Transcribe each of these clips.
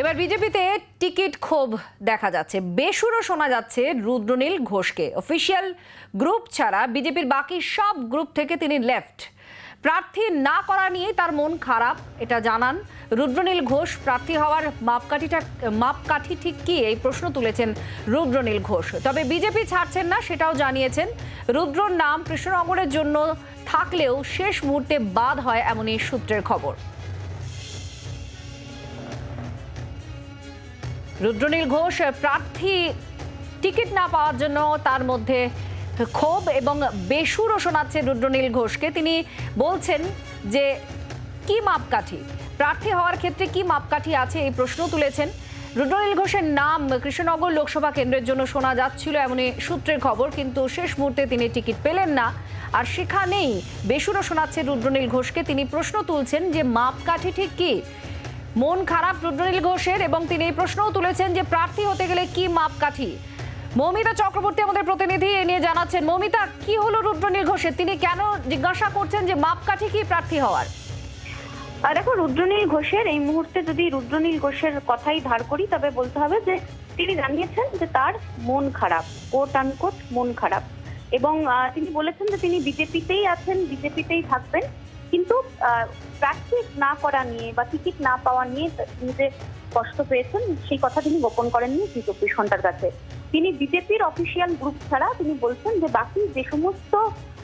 এবার বিজেপিতে টিকিট ক্ষোভ দেখা যাচ্ছে। বেসুরও শোনা যাচ্ছে রুদ্রনীল ঘোষকে। অফিসিয়াল গ্রুপ ছাড়া বিজেপির বাকি সব গ্রুপ থেকে তিনি লেফট। প্রার্থী না করা নিয়ে তার মন খারাপ, এটা জানান। রুদ্রনীল ঘোষ প্রার্থী হওয়ার মাপকাঠিটা, মাপকাঠি ঠিক কি? এই প্রশ্ন তুলেছেন রুদ্রনীল ঘোষ। তবে বিজেপি ছাড়ছেন না, সেটাও জানিয়েছেন। রুদ্রর নাম কৃষ্ণনগরের জন্য থাকলেও শেষ মুহূর্তে বাদ হয় এমনই সূত্রের খবর। রুদ্রনীল ঘোষ, প্রার্থী টিকিট না পাওয়ার জন্য তার মধ্যে ক্ষোভ এবং বেসুরও শোনাচ্ছে রুদ্রনীল ঘোষকে। তিনি বলছেন যে, কি মাপকাঠি? প্রার্থী হওয়ার ক্ষেত্রে কি মাপকাঠি আছে? এই প্রশ্ন তুলেছেন রুদ্রনীল ঘোষের নাম কৃষ্ণনগর লোকসভা কেন্দ্রের জন্য শোনা যাচ্ছিল এমনই সূত্রের খবর, কিন্তু শেষ মুহূর্তে তিনি টিকিট পেলেন না। আর সেখানেই বেসুরও শোনাচ্ছে রুদ্রনীল ঘোষকে। তিনি প্রশ্ন তুলছেন যে, মাপকাঠি ঠিক কি? মন খারাপ রুদ্রনীল ঘোষের এবং তিনি এই প্রশ্নও তুলেছেন যে প্রার্থী হতে গেলে কি মাপকাঠি? মৌমিতা চক্রবর্তী আমাদের প্রতিনিধি, এ নিয়ে জানাচ্ছেন, মৌমিতা, কি হলো রুদ্রনীল ঘোষের? তিনি কেন জিজ্ঞাসা করছেন যে মাপকাঠি কি প্রার্থী হওয়ার? দেখো, রুদ্রনীল ঘোষের, এই মুহূর্তে যদি রুদ্রনীল ঘোষের কথাই ধার করি, তবে বলতে হবে যে তিনি জানিয়েছেন যে তার মন খারাপ কোট আনকোট মন খারাপ। এবং তিনি বলেছেন যে তিনি বিজেপিতেই আছেন, বিজেপিতেই থাকবেন। কিন্তু প্র্যাকটিস না করা নিয়ে বা টিকিট না পাওয়া নিয়ে তিনি যে কষ্ট পেয়েছেন, সেই কথা তিনি গোপন করেননি জি চব্বিশ ঘণ্টার কাছে। তিনি বিজেপির অফিসিয়াল গ্রুপ ছাড়া তিনি বলছেন যে, বাকি যে সমস্ত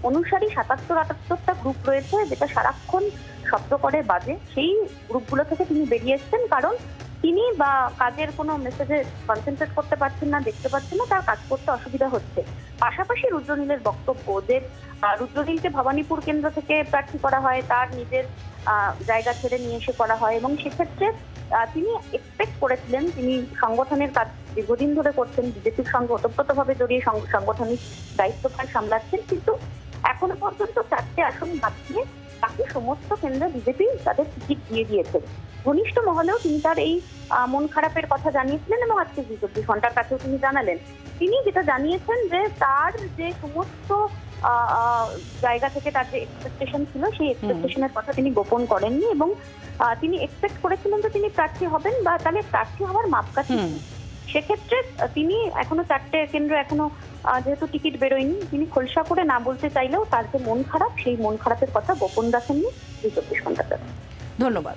অনুসারী সাতাত্তর, আটাত্তরটা গ্রুপ রয়েছে, যেটা সারাক্ষণ শব্দ করে বাজে, সেই গ্রুপগুলো থেকে তিনি বেরিয়ে এসছেন কারণ তিনি বা কাজের কোনো মেসেজে কনসেন্ট্রেট করতে পারছেন না, দেখতে পাচ্ছেন না, তার কাজ করতে অসুবিধা হচ্ছে। পাশাপাশি রুদ্রনীলের বক্তব্য যে রুদ্রনীলকে ভবানীপুর কেন্দ্র থেকে প্রার্থী করা হয়, তার নিজের জায়গা ছেড়ে নিয়ে এসে করা হয় এবং সেক্ষেত্রে তিনি এক্সপেক্ট করেছিলেন, তিনি সংগঠনের কাজ দীর্ঘদিন ধরে করছেন, বিজেপির সঙ্গে ওতপ্রোতভাবে জড়িয়ে সাংগঠনিক দায়িত্বভার সামলাচ্ছেন, কিন্তু এখনও পর্যন্ত চারটে আসন বাদ দিয়ে বাকি সমস্ত কেন্দ্রে বিজেপি তাদের টিকিট দিয়ে দিয়েছে। ঘনিষ্ঠ মহলেও তিনি তার এই মন খারাপের কথা জানিয়েছিলেন এবং আজকে জি চব্বিশ ঘণ্টার কাছেও তিনি জানালেন। তিনি যেটা জানিয়েছেন যে তার যে সমস্ত জায়গা থেকে তার যে এক্সপেকটেশন ছিল সেই এক্সপেকটেশনের কথা তিনি গোপন করেননি এবং তিনি এক্সপেক্ট করেছিলেন যে তিনি প্রার্থী হবেন বা তাহলে প্রার্থী হওয়ার মাপকাঠি। সেক্ষেত্রে তিনি এখনও চারটে কেন্দ্র এখনও যেহেতু টিকিট বেরোয়নি তিনি খোলসা করে না বলতে চাইলেও তার যে মন খারাপ সেই মন খারাপের কথা গোপন রাখেননি দুই চব্বিশ ঘন্টাতে ধন্যবাদ।